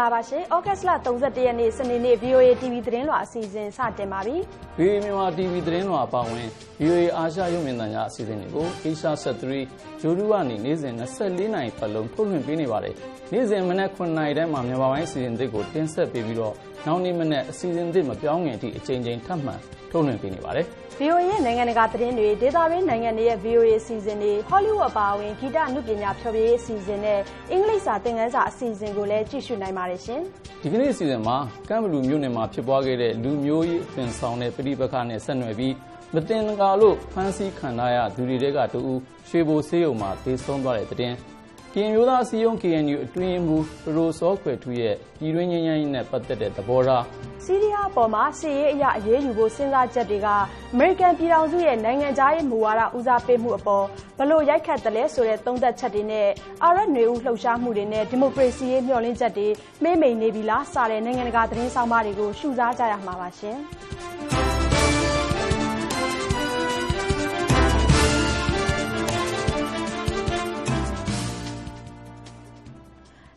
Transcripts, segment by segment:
ဂလာပါရှင်ဩဂတ်စ်လ31ရက်နေ့စနေနေ့ VOA TV သတင်းလွှာအစီအစဉ်စတင်ပါပြီ VOA မြန်မာ TV သတင်းလွှာပါဝင် VOA အာရှရုပ်မြင်သံကြားအစီအစဉ်တွေကို Asia 73ဂျိုဒူကနေနေ့စဉ်24နိုင်ပတ်လုံးထုတ်လွှင့်ပေးနေပါတယ်နေ့စဉ်မနက်9နာရီတိုင်းမှာမြန်မာပိုင်းအစီအစဉ်တွေကိုတင်ဆက်ပေးပြီးတော့နောက်နေ့မနက်အစီအစဉ်သစ်မပြောင်းခင်အထိအချိန်ချင်းထပ်မံထုတ်လွှင့်ပေးနေပါတယ်။ VOA ရဲ့နိုင်ငံတကာသတင်းတွေဒေသတွင်းနိုင်ငံတွေရဲ့ VOA အစီအစဉ်တွေ Hollywood အပါအဝင်ဂီတအမှုပညာဖျော်ဖြေရေးအစီအစဉ်နဲ့အင်္ဂလိပ်စာသင်ခန်းစာအစီအစဉ်ကိုလည်းကြည့်ရှုနိုင်ပါတယ်ရှင်။ဒီကနေ့အစီအစဉ်မှာကမ်ဘလူမြို့နယ်မှာဖြစ်ပွားခဲ့တဲ့လူမျိုးရေးအသွင်ဆောင်တဲ့ပြည်ပခါနဲ့ဆက်နွယ်ပြီးမတင်ကာလို့ဖမ်းဆီးခံထားရသူတွေကတူရွှေဘိုဆေးရုံမှာတေဆုံးသွားတဲ့တဲ့ ကရင်မျိုးသားအစည်းအရုံး KNU အတွင်းမှုပရိုစောခွေထူရဲ့ပြည်တွင်းငင်းငင်းနဲ့ပတ်သက်တဲ့သဘောထားစီးရီးယားအပေါ်မှာစီရေးအရာအရေးယူဖို့စဉ်းစားချက်တွေကအမေရိကန်ပြည်ထောင်စုရဲ့နိုင်ငံခြားရေးမူဝါဒဦးစားပေးမှုအပေါ်ဘလို့ရိုက်ခတ်တယ်လဲဆိုတဲ့သုံးသက်ချက်တွေနဲ့အာရတ်နေဦးလှုပ်ရှားမှုတွေနဲ့ဒီမိုကရေစီရေးမျှော်လင့်ချက်တွေမေ့မိန်နေပြီလားစတဲ့နိုင်ငံတကာသတင်းဆောင်မတွေကိုရှုစားကြရမှာပါရှင်။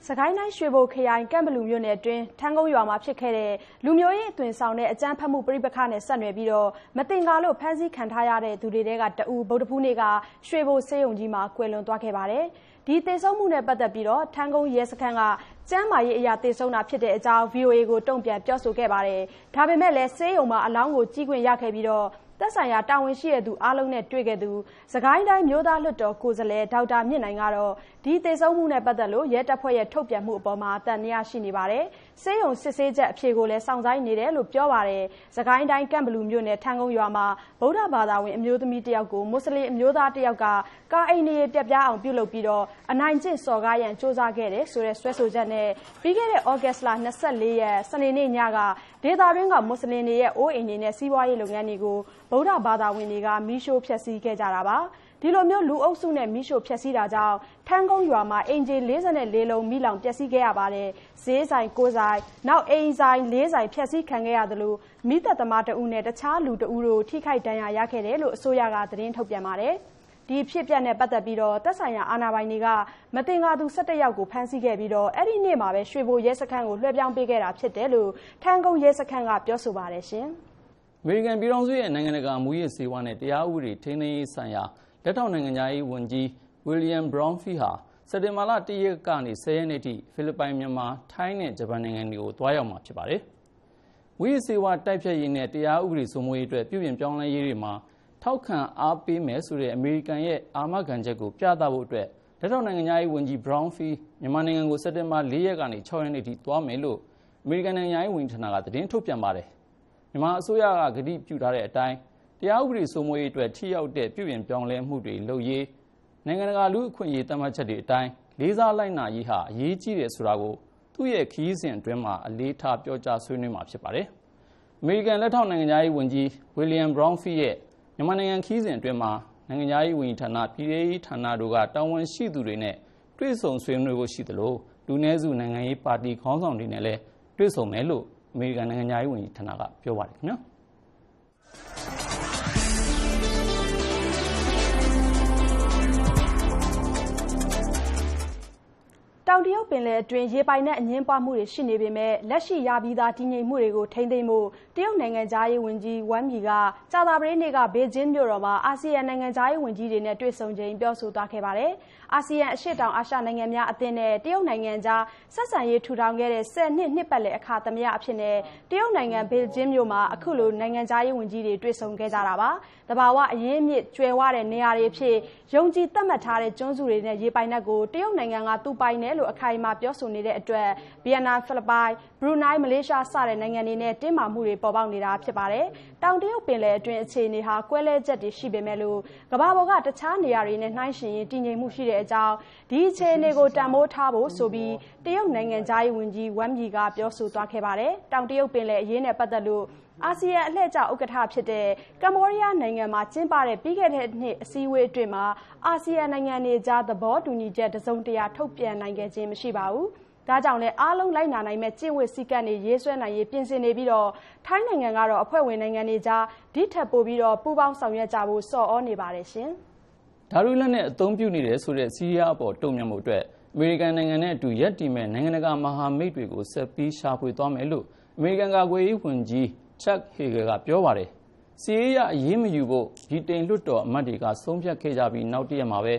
စကိုင်းတိုင်းရွှေဘိုခရိုင်ကန့်ဘလူမြို့နယ်အတွင်းထန်းကုန်းရွာမှာဖြစ်ခဲ့တဲ့လူမျိုးရေးအသွင်ဆောင်တဲ့အကြမ်းဖက်မှုပြိပခနဲ့ဆက်နွယ်ပြီးတော့မတင်ကားလို့ဖမ်းဆီးခံထားရတဲ့သူတွေကတအူဗုဒ္ဓဖူးနေ့ကရွှေဘိုစေယုံကြီးမှာကွယ်လွန်သွားခဲ့ပါတယ်။ဒီသေဆုံးမှုနဲ့ပတ်သက်ပြီးတော့ထန်းကုန်းရဲစခန်းကကျမ်းမာရေးအရာသေဆုံးတာဖြစ်တဲ့အကြောင်း VOA ကိုတုံ့ပြန်ပြောဆိုခဲ့ပါတယ်။ဒါပေမဲ့လည်းစေယုံမှာအလောင်းကိုကြီးခွင့်ရခဲ့ပြီးတော့ သက်ဆိုင်ရာတာဝန်ရှိတဲ့သူအားလုံးနဲ့တွေ့ခဲ့သူစကိုင်းတိုင်းမျိုးသားလွှတ်တော်ကိုယ်စားလှယ်ဒေါက်တာမြင့်နိုင်ကတော့ဒီသေဆုံးမှုနဲ့ပတ်သက်လို့ရဲတပ်ဖွဲ့ရဲ့ထုတ်ပြန်မှုအပေါ်မှာတန်တရားရှိနေပါတယ်။စေယုံစစ်ဆေးချက်အဖြေကိုလည်းစောင့်ဆိုင်းနေတယ်လို့ပြောပါတယ်။စကိုင်းတိုင်းကန့်ဘလူမြို့နယ်ထန်းကုန်းရွာမှာဗုဒ္ဓဘာသာဝင်အမျိုးသမီးတယောက်ကိုမွတ်စလင်အမျိုးသားတယောက်ကကားအိမ်နေပြက်ပြားအောင်ပြုလုပ်ပြီးတော့အနိုင်ကျင့်စော်ကားရန်စ조사ခဲ့တယ်ဆိုတဲ့ဆွဲဆိုချက်နဲ့ပြီးခဲ့တဲ့ဩဂတ်စ်လ24ရက်စနေနေ့ညက ဒေသတွင်းကမွတ်စလင်တွေရဲ့အိုးအိမ်တွေနဲ့စီးပွားရေးလုပ်ငန်းတွေကိုဗုဒ္ဓဘာသာဝင်တွေကမီးရှို့ဖျက်ဆီးခဲ့ကြတာပါဒီလိုမျိုးလူအုပ်စုနဲ့မိရှို့ဖျက်ဆီးတာကြောင့်ထန်းကုန်းရွာမှာအင်ဂျီ44လုံးမိလောင်ပျက်စီးခဲ့ရပါတယ်ဈေးဆိုင်9ဆိုင်နောက်အိမ်ဆိုင်4ဆိုင်ဖျက်ဆီးခံခဲ့ရတယ်လို့မိသက်သမားတဦးနဲ့တခြားလူတဦးတို့ထိခိုက်ဒဏ်ရာရခဲ့တယ်လို့အစိုးရကသတင်းထုတ်ပြန်ပါတယ် ဒီဖြစ်ပျက်နဲ့ပတ်သက်ပြီးတော့သက်ဆိုင်ရာအာဏာပိုင်တွေကမတင်ကားသူ17ယောက်ကိုဖမ်းဆီးခဲ့ပြီးတော့အဲ့ဒီနေ့မှာပဲရွှေဘိုရဲစခန်းကိုလွှဲပြောင်းပေးခဲ့တာဖြစ်တယ်လို့ထန်းကုန်းရဲစခန်းကပြောဆိုပါတယ်ရှင်။အမေရိကန်ပြည်ထောင်စုရဲ့နိုင်ငံတကာမူရစ်စေဝါနဲ့တရားဥပဒေထိန်းသိမ်းရေးဆိုင်ရာလက်ထောက်နိုင်ငံသားရေးဝန်ကြီးဝီလီယံဘရောင်းဖီဟာစက်တင်ဘာလ၁ရက်ကနေ10ရက်နေ့ထိဖိလစ်ပိုင်မြန်မာထိုင်းနဲ့ဂျပန်နိုင်ငံတွေကိုတွားရောက်မှာဖြစ်ပါတယ်။ဝီစေဝါတိုက်ဖြတ်ရေးနဲ့တရားဥပဒေစိုးမိုးရေးအတွက်ပြုပြင်ပြောင်းလဲရေးတွေမှာ ထောက်ခံအားပေးမယ်ဆိုတဲ့အမေရိကန်ရဲ့အာမခံချက်ကိုပြသဖို့အတွက်လက်ထောက်နိုင်ငံသားရေးဝန်ကြီးဘရောင်းဖီမြန်မာနိုင်ငံကိုစက်တင်ဘာ၄ရက်ကနေ6ရက်နေ့ထိတွားမယ်လို့အမေရိကန်နိုင်ငံရေးဝန်ကြီးဌာနကသတင်းထုတ်ပြန်ပါတယ်။မြန်မာအစိုးရကကတိပြုထားတဲ့အတိုင်းတရားဥပဒေစိုးမိုးရေးအတွက်ထိရောက်တဲ့ပြုပြင်ပြောင်းလဲမှုတွေလုပ်ရေးနိုင်ငံတကာလူ့အခွင့်အရေးသတ်မှတ်ချက်တွေအတိုင်းလေးစားလိုက်နာရေးဟာအရေးကြီးတယ်ဆိုတာကိုသူ့ရဲ့ခရီးစဉ်အတွင်းမှာအလေးထားပြောကြားဆွေးနွေးမှာဖြစ်ပါတယ်။အမေရိကန်လက်ထောက်နိုင်ငံသားရေးဝန်ကြီးဝီလီယံဘရောင်းဖီရဲ့ မြန်မာနိုင်ငံခရီးစဉ်အတွင်းမှာနိုင်ငံသားရေးဝန်ကြီးဌာနပြည်ထောင်စုဌာနတို့ကတာဝန်ရှိသူတွေနဲ့တွေ့ဆုံဆွေးနွေးဖို့ရှိသလိုလူနည်းစုနိုင်ငံရေးပါတီခေါင်းဆောင်တွေနဲ့လည်းတွေ့ဆုံမယ်လို့အမေရိကန်နိုင်ငံသားရေးဝန်ကြီးဌာနကပြောပါတယ်ခင်ဗျာ တောင်တရုတ်ပင်လယ်အတွင်း ရေပိုင်နက်အငင်းပွားမှုတွေ ရှိနေပေမဲ့ လက်ရှိရပြီးသား တည်ငြိမ်မှုတွေကို ထိန်းသိမ်းဖို့ တရုတ်နိုင်ငံသားရေးဝန်ကြီးဝမ်မီကကြာသပတေးနေ့က ဘေကျင်းမြို့တော်မှာ အာဆီယံနိုင်ငံသားရေးဝန်ကြီးတွေနဲ့ တွေ့ဆုံချိန် ပြောဆိုသွားခဲ့ပါတယ်။ အာဆီယံအရှေ့တောင်အာရှနိုင်ငံများအသင်းနဲ့တရုတ်နိုင်ငံကြားဆက်ဆံရေးထူထောင်ခဲ့တဲ့10နှစ်နှစ်ပတ်လည်အခါသမယအဖြစ်နဲ့တရုတ်နိုင်ငံဘေကျင်းမြို့မှာအခုလိုနိုင်ငံသားရေးဝန်ကြီးတွေတွေ့ဆုံခဲ့ကြတာပါ။တဘာဝအရင်းမြစ်ကျွယ်ဝတဲ့နေရာတွေဖြစ်ယုံကြည်သတ်မှတ်ထားတဲ့ကျွန်းစုတွေနဲ့ရေပိုင်နက်ကိုတရုတ်နိုင်ငံကသူပိုင်တယ်လို့အခိုင်အမာပြောဆိုနေတဲ့အတွက်ဗီယက်နမ်ဖိလစ်ပိုင်ဘရူနိုင်းမလေးရှားစတဲ့နိုင်ငံတွေနဲ့တင်းမာမှုတွေပေါ်ပေါက်နေတာဖြစ်ပါတယ်။တောင်တရုတ်ပင်လယ်အတွင်းအခြေအနေဟာကွဲလဲချက်တွေရှိပေမဲ့လို့ကမ္ဘာပေါ်ကတခြားနေရာတွေနဲ့နှိုင်းယှဉ်ရင်တည်ငြိမ်မှုရှိတဲ့အကြောင်းဒီအခြေအနေကိုတန်ဖိုးထားဖို့ဆိုပြီးတရုတ်နိုင်ငံသားရေးဝန်ကြီးဝမ်ယီကပြောဆိုသွားခဲ့ပါတယ်။တောင်တရုတ်ပင်လယ်အရေးနဲ့ပတ်သက်လို့အာဆီယံအလှည့်ကျဥက္ကဋ္ဌဖြစ်တဲ့ကမ္ဘောဒီးယားနိုင်ငံမှာကျင်းပတဲ့ပြီးခဲ့တဲ့နှစ်အစည်းအဝေးအတွင်းမှာအာဆီယံနိုင်ငံတွေကြားသဘောတူညီချက်တစုံတရာထုတ်ပြန်နိုင်ခဲ့ခြင်းမရှိပါဘူး။ဒါကြောင့်လည်းအားလုံးလိုက်နာနိုင်မဲ့ကျင့်ဝတ်စည်းကမ်းတွေရေးဆွဲနိုင်ရေးပြင်ဆင်နေပြီးတော့ထိုင်းနိုင်ငံကတော့အဖွဲ့ဝင်နိုင်ငံတွေကြားဒီထက်ပိုပြီးတော့ပူးပေါင်းဆောင်ရွက်ကြဖို့စော်ဩနေပါတယ်ရှင်။ ဓာတ်ရုလက်နဲ့အသုံးပြုနေတယ်ဆိုတဲ့စီးရီးယားအပေါ်တုံ့ပြန်မှုအတွက်အမေရိကန်နိုင်ငံနဲ့အတူရပ်တည်မဲ့နိုင်ငံတကာမဟာမိတ်တွေကိုဆက်ပြီးရှာဖွေသွားမယ်လို့အမေရိကန်ကာကွယ်ရေးဝန်ကြီးချက်ဟေဂယ်ကပြောပါတယ်။စီးရီးယားအရေးမယူဖို့ဗြိတိန်လွှတ်တော်အမတ်တွေကဆုံးဖြတ်ခဲ့ကြပြီးနောက်တရက်မှာပဲ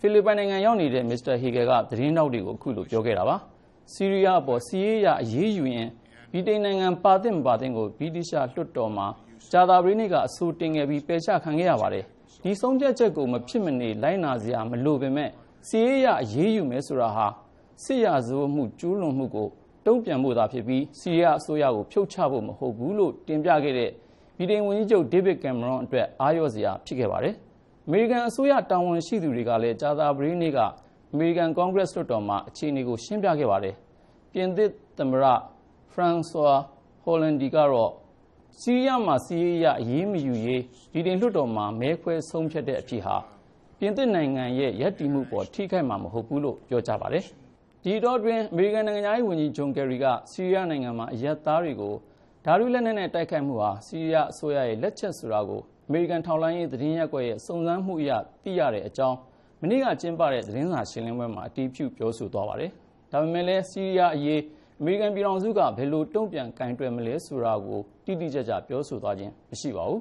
ဖိလစ်ပိုင်နိုင်ငံရောက်နေတဲ့မစ္စတာဟေဂယ်ကသတင်းတောက်တွေကိုအခုလိုပြောခဲ့တာပါ။စီးရီးယားအပေါ်စီးရီးယားအရေးယူရင်ဗြိတိန်နိုင်ငံပါသင့်မပါသင့်ကိုဗြိတိရှလွှတ်တော်မှာကြာသာပတေးနေ့ကအဆိုတင်ခဲ့ပြီးပယ်ချခံခဲ့ရပါတယ်။ ဒီဆုံးဖြတ်ချက်ကိုမဖြစ်မနေလိုက်နာစရာမလိုပေမဲ့စီးရီးယားအရေးယူမယ်ဆိုတာဟာစစ်ရာဇဝတ်မှုကျူးလွန်မှုကိုတုံ့ပြန်ဖို့သာဖြစ်ပြီးစီးရီးယားအစိုးရကိုဖြုတ်ချဖို့မဟုတ်ဘူးလို့တင်ပြခဲ့တဲ့ဗြိတိန်ဝန်ကြီးချုပ်ဒေးဗစ်ကင်မရွန်အတွက်အားရစရာဖြစ်ခဲ့ပါတယ်။အမေရိကန်အစိုးရတာဝန်ရှိသူတွေကလည်းကြာသာပတေးနေ့ကအမေရိကန်ကွန်ဂရက်လွှတ်တော်မှာအခြေအနေကိုရှင်းပြခဲ့ပါတယ်။ပြင်သစ်သမ္မတဖရန်ဆွာဟိုလန်ဒီကတော့ စီးရီးယားမှာစီးရီးယားအရေးမယူရေးဗြိတိန်လွှတ်တော်မှာမဲခွဲဆုံးဖြတ်တဲ့အဖြစ်ဟာပြင်သစ်နိုင်ငံရဲ့ရည်တည်မှုပေါ်ထိခိုက်မှာမဟုတ်ဘူးလို့ပြောကြပါတယ်။ဒီတော့တွင်အမေရိကန်နိုင်ငံသားဝန်ကြီးဂျွန်ကယ်ရီကစီးရီးယားနိုင်ငံမှာအရက်သားတွေကိုဓာတုလက်နက်နဲ့တိုက်ခိုက်မှုဟာစီးရီးယားအစိုးရရဲ့လက်ချက်ဆိုတာကိုအမေရိကန်ထောက်လှမ်းရေးသတင်းရပ်ကွက်ရဲ့စုံစမ်းမှုအရသိရတဲ့အကြောင်းမနေ့ကကျင်းပတဲ့သတင်းစာရှင်းလင်းပွဲမှာအတည်ပြုပြောဆိုသွားပါတယ်။ဒါပေမဲ့လည်းစီးရီးယားအရေး အမေရိကန်ပြည်ထောင်စုကဘယ်လိုတုံ့ပြန်ကင်တွယ်မလဲဆိုတာကိုတိတိကျကျပြောဆိုသွားခြင်းမရှိပါဘူး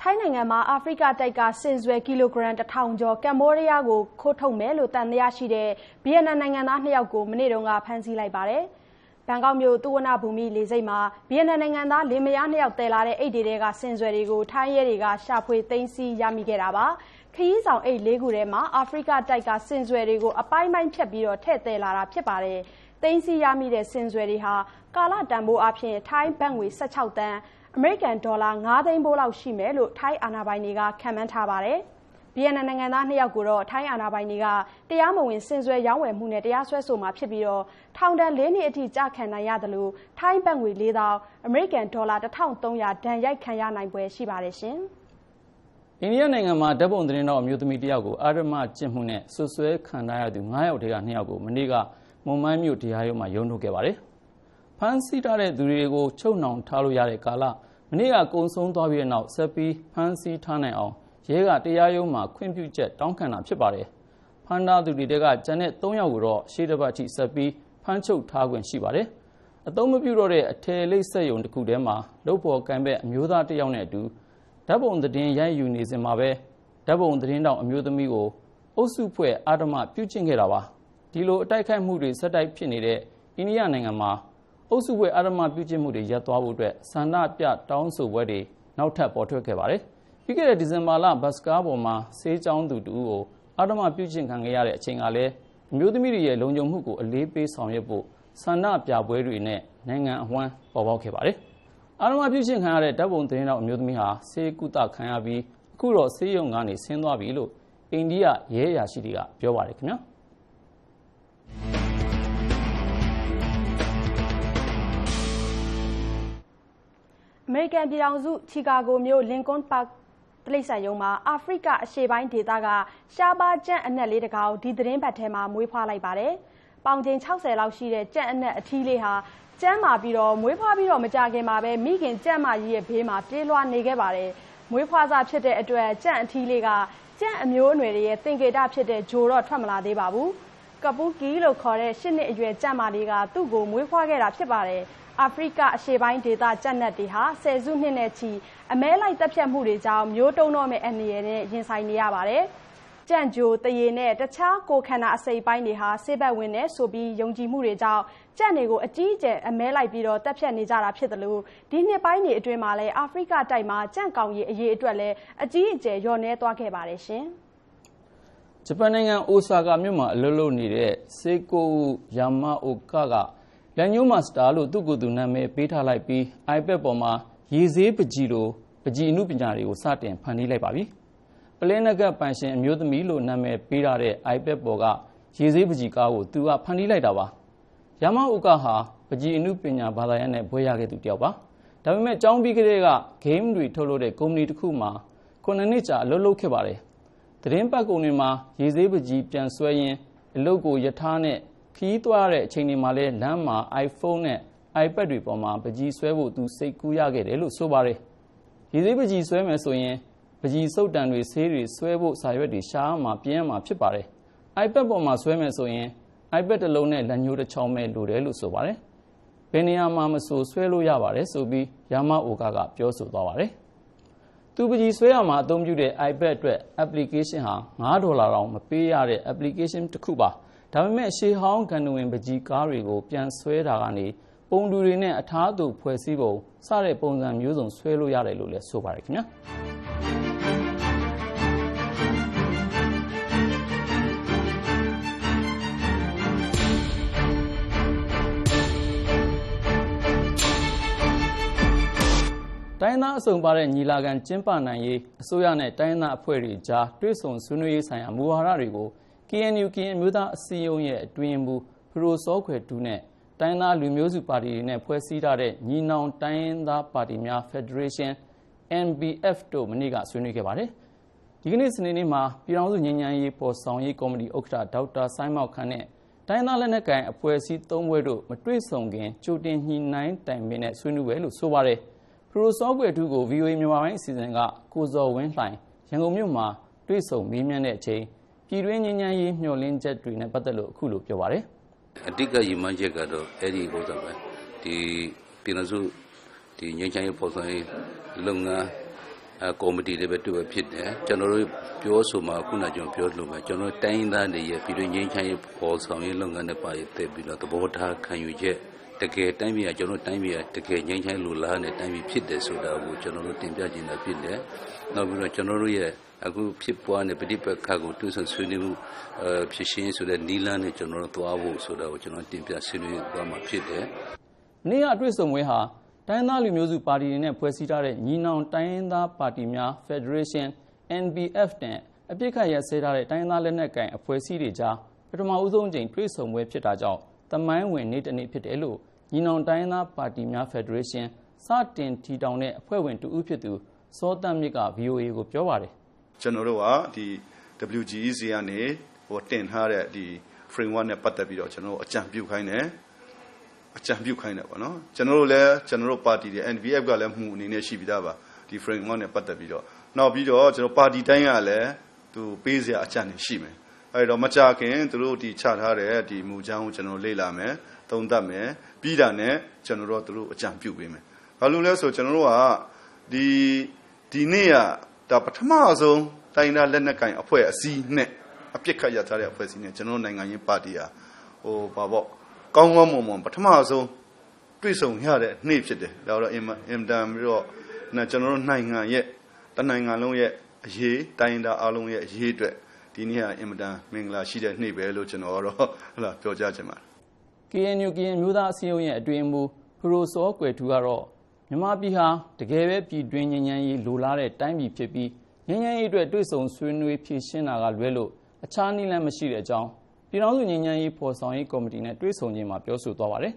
ထိုင်းနိုင်ငံမှာအာဖရိကတိုက်ကစင်စွယ်ကီလိုဂရမ်တစ်ထောင်ကျော်ကမ္ဘောဒီးယားကိုခိုးထုတ်မယ်လို့တန်တရားရှိတဲ့ဗီယက်နမ်နိုင်ငံသားနှစ်ယောက်ကိုမနေ့တုန်းကဖမ်းဆီးလိုက်ပါတယ်။ ဘန်ကောက်မြို့သုဝနဘူမိလေဆိပ်မှာဗီယက်နမ်နိုင်ငံသားလင်မယားနှစ်ယောက်တည်လာတဲ့အိတ်တွေကစင်စွယ်တွေကိုထိုင်းရဲတွေကရှာဖွေသိမ်းဆည်းရမိခဲ့တာပါ။ခရီးဆောင်အိတ်လေးခုထဲမှာအာဖရိကတိုက်ကစင်စွယ်တွေကိုအပိုင်းပိုင်းဖြတ်ပြီးတော့ထည့်သယ်လာတာဖြစ်ပါတယ်။သိမ်းဆည်းရမိတဲ့စင်စွယ်တွေဟာကာလတန်ဖိုးအဖြစ်ထိုင်းဘတ်ငွေ16တန်းအမေရိကန်ဒေါ်လာ9သိန်းဘိုးလောက်ရှိမယ်လို့ထိုင်းအာဏာပိုင်တွေကခန့်မှန်းထားပါတယ်။ ဗီယက်နမ်နိုင်ငံသားနှစ်ယောက်ကိုတော့ထိုင်းအာဏာပိုင်တွေကတရားမဝင်စင်စွဲရောင်းဝယ်မှုနဲ့တရားစွဲဆိုမှာဖြစ်ပြီးတော့ထောင်ဒဏ်၄နှစ်အထိကြာခံနိုင်ရတယ်လို့ထိုင်းဘတ်ငွေ၄000အမေရိကန်ဒေါ်လာ1300ဒဏ်ရိုက်ခံရနိုင်ပွဲရှိပါတယ်ရှင်။အိန္ဒိယနိုင်ငံမှာဓာတ်ပုံသတင်းတော်အမျိုးသမီးတယောက်ကိုအာရမကျင့်မှုနဲ့ဆွဆွဲခံရသူ9ယောက်ထဲက2ယောက်ကိုမနေ့ကမွန်မိုင်းမြို့တရားရုံးမှာရုံးထုတ်ခဲ့ပါတယ်။ဖမ်းဆီးထားတဲ့သူတွေကိုချုပ်နှောင်ထားလို့ရတဲ့ကာလမနေ့ကကုံဆုံးသွားပြီးတဲ့နောက်ဆက်ပြီးဖမ်းဆီးထားနိုင်အောင် ရဲကတရားရုံးမှာခွင့်ပြုချက်တောင်းခံတာဖြစ်ပါတယ်။ဖမ်းထားသူတွေကကျန်တဲ့၃ယောက်ကိုတော့ရှေ့တစ်ပတ်ထိဆက်ပြီးဖမ်းချုပ်ထားခွင့်ရှိပါတယ်။အသုံးမပြုတော့တဲ့အထယ်လိပ်ဆက်ယုံတစ်ခုထဲမှာလုတ်ပေါ်ကံဘက်အမျိုးသားတစ်ယောက်နဲ့အတူဓာတ်ပုံသတင်းရိုက်ယူနေစဉ်မှာပဲဓာတ်ပုံသတင်းတောင်အမျိုးသမီးကိုအုပ်စုဖွဲ့အာဓမပြုကျင့်ခဲ့တာပါ။ဒီလိုအတိုက်ခိုက်မှုတွေဆက်တိုက်ဖြစ်နေတဲ့အိန္ဒိယနိုင်ငံမှာအုပ်စုပွဲအာရမပြုကျင့်မှုတွေရပ်သွားဖို့အတွက်ဆန္ဒပြတောင်းဆိုပွဲတွေနောက်ထပ်ပေါ်ထွက်ခဲ့ပါတယ်။ ပြီးခဲ့တဲ့ဒီဇင်ဘာလဘတ်စကားပေါ်မှာဆေးကြောင်းသူတူကိုအာရမပြုကျင့်ခံခဲ့ရတဲ့အချိန်ကလည်းအမျိုးသမီးတွေရဲ့လုံခြုံမှုကိုအလေးပေးဆောင်ရွက်ဖို့ဆန္ဒပြပွဲတွေနဲ့နိုင်ငံအဝန်းပေါ်ပေါက်ခဲ့ပါတယ်။အာရမပြုကျင့်ခံရတဲ့တပ်ပုံသတင်းတော်အမျိုးသမီးဟာဆေးကုသခံရပြီးအခုတော့ဆေးရုံကနေဆင်းသွားပြီလို့အိန္ဒိယရဲအရာရှိတွေကပြောပါတယ်ခင်ဗျာ။အမေရိကန်ပြည်ထောင်စုချီကာဂိုမြို့လင်ကွန်းပါ တိရစ္ဆာန်ရုံမှာအာဖရိကအရှေ့ပိုင်းဒေသကရှားပါးကြက်အနက်လေးတကောင်ဒီသတင်းပတ်ထဲမှာမွေးဖွားလိုက်ပါတယ်။ပေါင်ချိန်60လောက်ရှိတဲ့ကြက်အနက်အထီးလေးဟာကျန်းမာပြီးတော့မွေးဖွားပြီးတော့မကြခင်မှာပဲမိခင်ကြက်မကြီးရဲ့ဘေးမှာပြေးလွှားနေခဲ့ပါတယ်။မွေးဖွားစားဖြစ်တဲ့အတွက်ကြက်အထီးလေးကကြက်အမျိုးအနွယ်တွေရဲ့သင်္ကေတဖြစ်တဲ့ဂျိုတော့ထွက်မလာသေးပါဘူး။ကပူကီလို့ခေါ်တဲ့၈နှစ်အရွယ်ကြက်မလေးကသူ့ကိုမွေးဖွားခဲ့တာဖြစ်ပါတယ်။ အာဖရိကအရှေ့ပိုင်းဒေသကြက်နက်တွေဟာဆယ်စုနှစ်နဲ့ချီအမဲလိုက်တပ်ဖြတ်မှုတွေကြောင့်မျိုးတုံးတော့မဲ့အန္တရာယ်နဲ့ရင်ဆိုင်နေရပါတယ်။ကြံ့ကြိုတရေနဲ့တခြားကိုခန္ဓာအစိပ်ပိုင်းတွေဟာဆေးဘက်ဝင်နေဆိုပြီးယုံကြည်မှုတွေကြောင့်ကြံ့တွေကိုအကြီးအကျယ်အမဲလိုက်ပြီးတော့တပ်ဖြတ်နေကြတာဖြစ်တယ်လို့ဒီနှစ်ပိုင်းတွေအတွင်းမှာလည်းအာဖရိကတိုက်မှာကြံ့ကောင်ရီအရေးအတွက်လည်းအကြီးအကျယ်ညှော်နှဲသွားခဲ့ပါတယ်ရှင်။ဂျပန်နိုင်ငံအိုဆာကာမြို့မှာအလုပ်လုပ်နေတဲ့စေကိုယာမအိုကာက လန်ညိုမာစတာလို့သူ့ကိုယ်သူနာမည်ပေးထားလိုက်ပြီး iPad ပေါ်မှာရေဆေးပကြီးလိုပကြီးအမှုပညာတွေကိုစတင်ဖန်တီးလိုက်ပါပြီ။ပလင်းနဂတ်ပန်ရှင်အမျိုးသမီးလို့နာမည်ပေးထားတဲ့ iPad ပေါ်ကရေဆေးပကြီးကားကိုသူကဖန်တီးလိုက်တာပါ။ယာမအိုကာဟာပကြီးအမှုပညာဘာသာရပ်နဲ့ဘွဲရခဲ့သူတယောက်ပါ။ဒါပေမဲ့ကျောင်းပြီးကလေးက game တွေထုတ်လုပ်တဲ့ကုမ္ပဏီတစ်ခုမှာခုနှစ်နှစ်ကြာအလုပ်လုပ်ခဲ့ပါတယ်။သတင်းပတ်ကုန်တွေမှာရေဆေးပကြီးပြန်ဆွဲရင်းအလုပ်ကိုယထာနဲ့ ခီးသွားတဲ့အချိန်တွေမှာလဲလမ်းမှာ iPhone နဲ့ iPad တွေပေါ်မှာပကြီးဆွဲဖို့သူစိတ်ကူးရခဲ့တယ်လို့ဆိုပါတယ်။ရေသေးပကြီးဆွဲမယ်ဆိုရင်ပကြီးစုပ်တံတွေဆေးတွေဆွဲဖို့စာရွက်တွေရှားမှပြင်းမှာဖြစ်ပါတယ်။ iPad ပေါ်မှာဆွဲမယ်ဆိုရင် iPad တစ်လုံးနဲ့လက်ညှိုးတစ်ချောင်းပဲလိုတယ်လို့ဆိုပါတယ်။ဘယ်နေရာမှာမဆိုဆွဲလို့ရပါတယ်ဆိုပြီးယာမအိုကာကပြောဆိုသွားပါတယ်။သူပကြီးဆွဲရမှာအသုံးပြုတဲ့ iPad အတွက် application ဟာ9ဒေါ်လာတောင်မပေးရတဲ့ application တစ်ခုပါ။ ဒါပေမဲ့ရှေးဟောင်းကန်နဝင်ပကြီးကားတွေကိုပြန်ဆွဲတာကနေပုံတူတွေနဲ့အထားသူဖွဲ့စည်းပုံစတဲ့ပုံစံမျိုးစုံဆွဲလို့ရတယ်လို့လည်းဆိုပါတယ်ခင်ဗျာတိုင်းသားအစုံပါတဲ့ညီလာခံကျင်းပနိုင်ရေးအစိုးရနဲ့တိုင်းသားအဖွဲ့တွေကြားတွဲဆုံဆွေးနွေးရေးဆိုင်ရာမူဝါဒတွေကို KNU ကရင်မျိုးသားအစည်းအရုံးရဲ့အတွင်းမူဖရိုစောခွေတူနဲ့တိုင်းသားလူမျိုးစုပါတီတွေနဲ့ဖွဲ့စည်းထားတဲ့ညီနောင်တိုင်းရင်းသားပါတီများ Federation NBF တို့မနေ့ကဆွေးနွေးခဲ့ပါတယ်။ဒီကနေ့စနေနေ့မှာပြည်ထောင်စုငြိမ်းချမ်းရေးပေါ်ဆောင်ရေးကော်မတီဥက္ကဋ္ဌဒေါက်တာဆိုင်းမောက်ခန့်နဲ့တိုင်းသားလက်နက်ကိုင်အဖွဲ့အစည်း၃ဘွဲ့တို့မတွေ့ဆုံခင်ကြိုတင်ညှိနှိုင်းတိုင်ပင်နဲ့ဆွေးနွေးပွဲလို့ဆိုပါတယ်။ပရိုစောကွယ်ထူးကို VOA မြန်မာပိုင်းအစီအစဉ်ကကိုဇော်ဝင်းလှိုင်ရန်ကုန်မြို့မှာတွေ့ဆုံမေးမြန်းတဲ့အချိန် ပြည်တွင်းငြိမ်းချမ်းရေးမျှော်လင့်ချက်တွေနဲ့ပတ်သက်လို့အခုလိုပြောပါတယ်။အဓိကရည်မှန်းချက်ကတော့အဲ့ဒီဥစ္စာပဲဒီပြည်နယ်စုဒီငြိမ်းချမ်းရေးပေါ်ဆောင်ရေးလုပ်ငန်းအကော်မတီတွေပဲတွေ့ဖြစ်တယ်ကျွန်တော်တို့ပြောဆိုမှာခုနကကျွန်တော်ပြောလို့ပဲကျွန်တော်တိုင်းသားတွေရဲ့ပြည်တွင်းငြိမ်းချမ်းရေးပေါ်ဆောင်ရေးလုပ်ငန်းတွေပါရတဲ့ပြီးတော့သဘောထားခံယူချက် တကယ်တိုင်းပြည်ကကျွန်တော်တိုင်းပြည်ကတကယ်ငြိမ်းချမ်းလူလားနဲ့တိုင်းပြည်ဖြစ်တယ်ဆိုတာကိုကျွန်တော်တို့တင်ပြခြင်းတာဖြစ်တယ်နောက်ပြီးတော့ကျွန်တော်တို့ရဲ့အခုဖြစ်ပွားနေပဋိပက္ခကိုတွန်းဆဆွေးနွေးမှုအဖြစ်ရှင်းဆိုတဲ့နီလန်းနဲ့ကျွန်တော်တို့သွားဖို့ဆိုတာကိုကျွန်တော်တင်ပြဆွေးနွေးသွားမှာဖြစ်တယ်။နေ့ကတွေ့ဆုံပွဲဟာတိုင်းသားလူမျိုးစုပါတီတွေနဲ့ဖွဲ့စည်းထားတဲ့ညီနောင်တိုင်းရင်းသားပါတီများ Federation NBF နဲ့အပြစ်ခတ်ရစဲထားတဲ့တိုင်းသားလက်နက်ကိုင်အဖွဲ့အစည်းတွေကြားပထမဦးဆုံးချိန်တွေ့ဆုံပွဲဖြစ်တာကြောင့် တမိုင်းဝင်နေ့တစ်နေ့ဖြစ်တယ်လို့ညီနောင်တိုင်းသားပါတီများ Federation စတင်ထီထောင်တဲ့အဖွဲ့ဝင်တူဦးဖြစ်သူစောတမ်းမြစ်က VOA ကိုပြောပါတယ်ကျွန်တော်တို့ကဒီ WGEC ကနေဟိုတင်ထားတဲ့ဒီ framework နဲ့ပတ်သက်ပြီးတော့ကျွန်တော်တို့အကြံပြုခိုင်းတယ်အကြံပြုခိုင်းတယ်ပေါ့နော်ကျွန်တော်တို့လည်းကျွန်တော်တို့ပါတီတွေ NVF ကလည်းမှုအနေနဲ့ရှိပြီးသားပါဒီ framework နဲ့ပတ်သက်ပြီးတော့နောက်ပြီးတော့ကျွန်တော်ပါတီတိုင်းကလည်းသူပေးစရာအကြံတွေရှိမယ် အဲဒီတော့မကြခင်သူတို့ဒီချထားတဲ့ဒီမူချောင်းကိုကျွန်တော်လေ့လာမယ်သုံးသပ်မယ်ပြီးတာနဲ့ကျွန်တော်တို့သူတို့အကြံပြုပေးမယ်ဘာလို့လဲဆိုကျွန်တော်တို့ကဒီဒီနေ့ကဒါပထမဆုံးတိုင်းသားလက်နက်ကင်အဖွဲ့အစည်းနဲ့အပြစ်ခတ်ရထားတဲ့အဖွဲ့အစည်းနဲ့ကျွန်တော်နိုင်ငံရေးပါတီဟာဟိုဘာပေါ့ကောင်းကောင်းမွန်မွန်ပထမဆုံးတွေ့ဆုံရတဲ့နေ့ဖြစ်တယ်ဒါတော့အင်အင်တန်ပြီးတော့ကျွန်တော်တို့နိုင်ငံရဲ့တနိုင်ငံလုံးရဲ့အရေးတိုင်းသားအလုံးရဲ့အရေးအတွက် ဒီနေ့ဟာအင်မတန်မင်္ဂလာရှိတဲ့နေ့ပဲလို့ကျွန်တော်တော့ဟလာပြောကြားချင်ပါတယ် KNU ကရင်မျိုးသားအစည်းအရုံးရဲ့အတွင်းမူဖရိုစောကွယ်ထူကတော့မြန်မာပြည်ဟာတကယ်ပဲပြည်တွင်းငြိမ်းချမ်းရေးလိုလားတဲ့တိုင်းပြည်ဖြစ်ပြီးငြိမ်းချမ်းရေးအတွက်တွေ့ဆုံဆွေးနွေးဖြေရှင်းတာကလွဲလို့အခြားနည်းလမ်းမရှိတဲ့အကြောင်းပြည်ထောင်စုငြိမ်းချမ်းရေးဖော်ဆောင်ရေးကော်မတီနဲ့တွေ့ဆုံခြင်းမှာပြောဆိုသွားပါတယ်